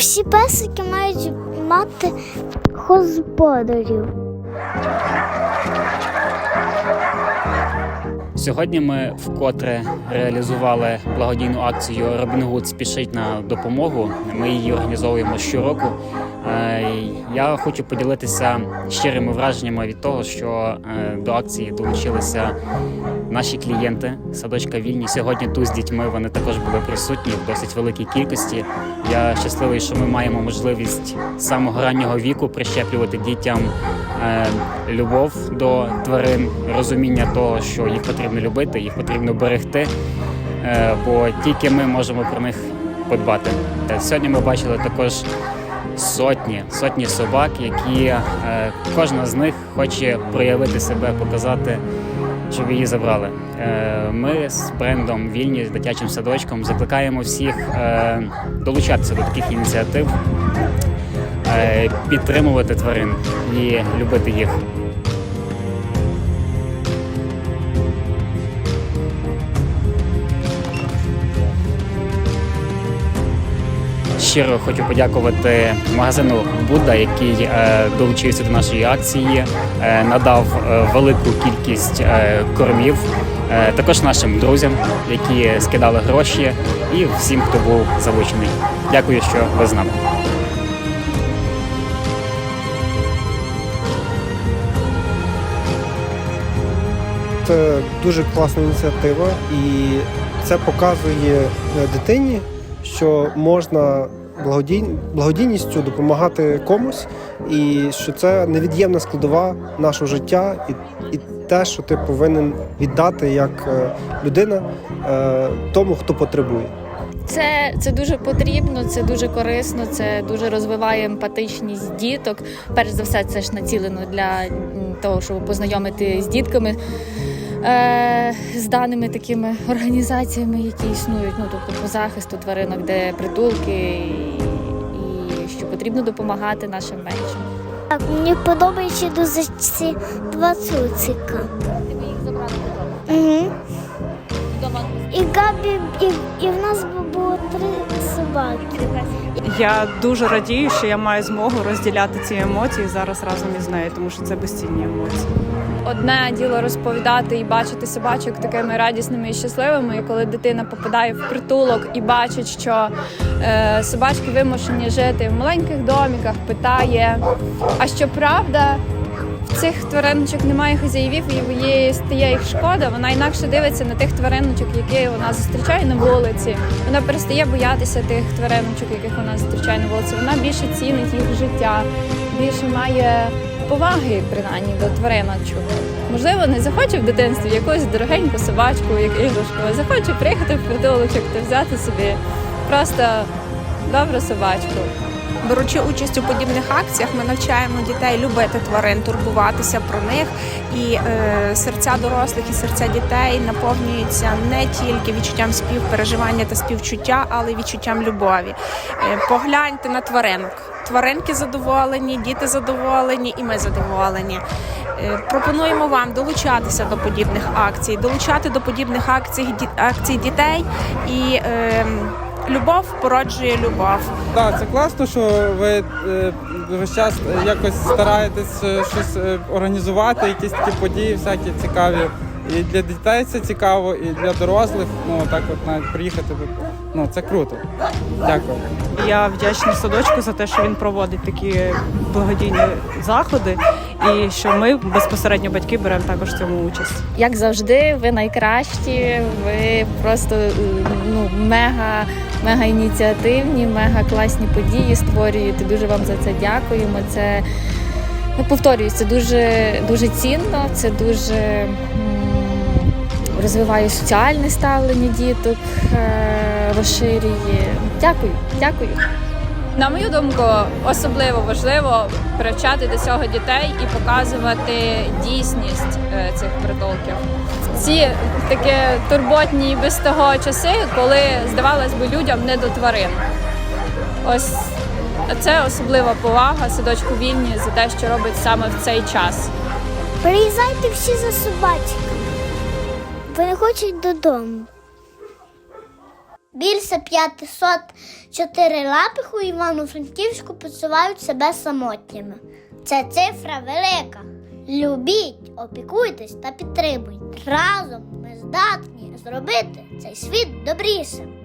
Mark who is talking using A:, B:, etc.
A: Всі песики мають мати господарів.
B: Сьогодні ми вкотре реалізували благодійну акцію Робін Гуд спішить на допомогу. Ми її організовуємо щороку. Е, Я хочу поділитися щирими враженнями від того, що е, до акції долучилися наші клієнти садочка вільні. Сьогодні тут з дітьми вони також були присутні в досить великій кількості. Я щасливий, що ми маємо можливість з самого раннього віку прищеплювати дітям е, любов до тварин, розуміння того, що їх потрібно любити, їх потрібно берегти, бо тільки ми можемо про них подбати. Сьогодні ми бачили також сотні, сотні собак, які е, кожна з них хоче проявити себе, показати, щоб її забрали. Е, Ми з брендом Вільні з дитячим садочком закликаємо всіх е, долучатися до таких ініціатив, е, підтримувати тварин і любити їх. Щиро хочу подякувати магазину Будда, який е, долучився до нашої акції, е, надав е, велику кількість кормів. Також нашим друзям, які скидали гроші, і всім, хто був залучений. Дякую, що ви з нами.
C: Це дуже класна ініціатива, і це показує дитині, що можна. Благодійністю допомагати комусь, і що це невід'ємна складова нашого життя, і, і те, що ти повинен віддати як е, людина е, тому, хто потребує.
D: Це, це дуже потрібно, це дуже корисно, це дуже розвиває емпатичність діток. Перш за все, це ж націлено для того, щоб познайомити з дітками. Е, з даними такими організаціями, які існують, ну тобто по захисту тваринок, де притулки, потрібно допомагати нашим меншим.
A: Так, мені подобається дуже ці два цуцика.
D: Ти би їх забрали додому.
A: Угу. І Габі, і, і в нас було три собаки.
E: Я дуже радію, що я маю змогу розділяти ці емоції зараз разом із нею, тому що це безцінні емоції.
F: Одне діло розповідати і бачити собачок такими радісними і щасливими, і коли дитина попадає в притулок і бачить, що е, собачки вимушені жити в маленьких доміках, питає, а що правда, в цих твариночок немає хазяївів, і їй стає їх шкода. Вона інакше дивиться на тих твариночок, які вона зустрічає на вулиці. Вона перестає боятися тих твариночок, яких вона зустрічає на вулиці. Вона більше цінить їх життя, більше має поваги, принаймні, до твариночок. Можливо, не захоче в дитинстві якусь дорогеньку собачку, як іграшку, а захоче приїхати в притулочок та взяти собі просто добру собачку.
G: Беручи участь у подібних акціях, ми навчаємо дітей любити тварин, турбуватися про них. І е, серця дорослих і серця дітей наповнюються не тільки відчуттям співпереживання та співчуття, але й відчуттям любові. Е, погляньте на тваринок. Тваринки задоволені, діти задоволені, і ми задоволені. Е, Пропонуємо вам долучатися до подібних акцій, долучати до подібних акцій, акцій дітей і е, любов породжує любов.
H: Так, це класно, що ви е, весь час якось стараєтесь е, щось е, організувати, якісь такі події, всякі цікаві. І для дітей це цікаво, і для дорослих, ну так от навіть приїхати. Ну це круто. Дякую.
E: Я вдячна садочку за те, що він проводить такі благодійні заходи, і що ми безпосередньо батьки беремо також в цьому участь.
D: Як завжди, ви найкращі, ви просто ну, мега, мега ініціативні, мега класні події створюєте. Дуже вам за це дякуємо. Це ну, повторюю, це дуже, дуже цінно, це дуже розвиває соціальне ставлення діток, е, розширює. Дякую, дякую.
F: На мою думку, особливо важливо привчати до цього дітей і показувати дійсність е, цих притулків. Ці такі турботні і без того часи, коли здавалось би людям не до тварин. Ось це особлива повага садочку вільні за те, що робить саме в цей час.
A: Приїжджайте всі за собачками. Вони хочуть додому.
I: Більше 504 лапих у Івано-Франківську почувають себе самотніми. Це цифра велика. Любіть, опікуйтесь та підтримуйте. Разом ми здатні зробити цей світ добрішим.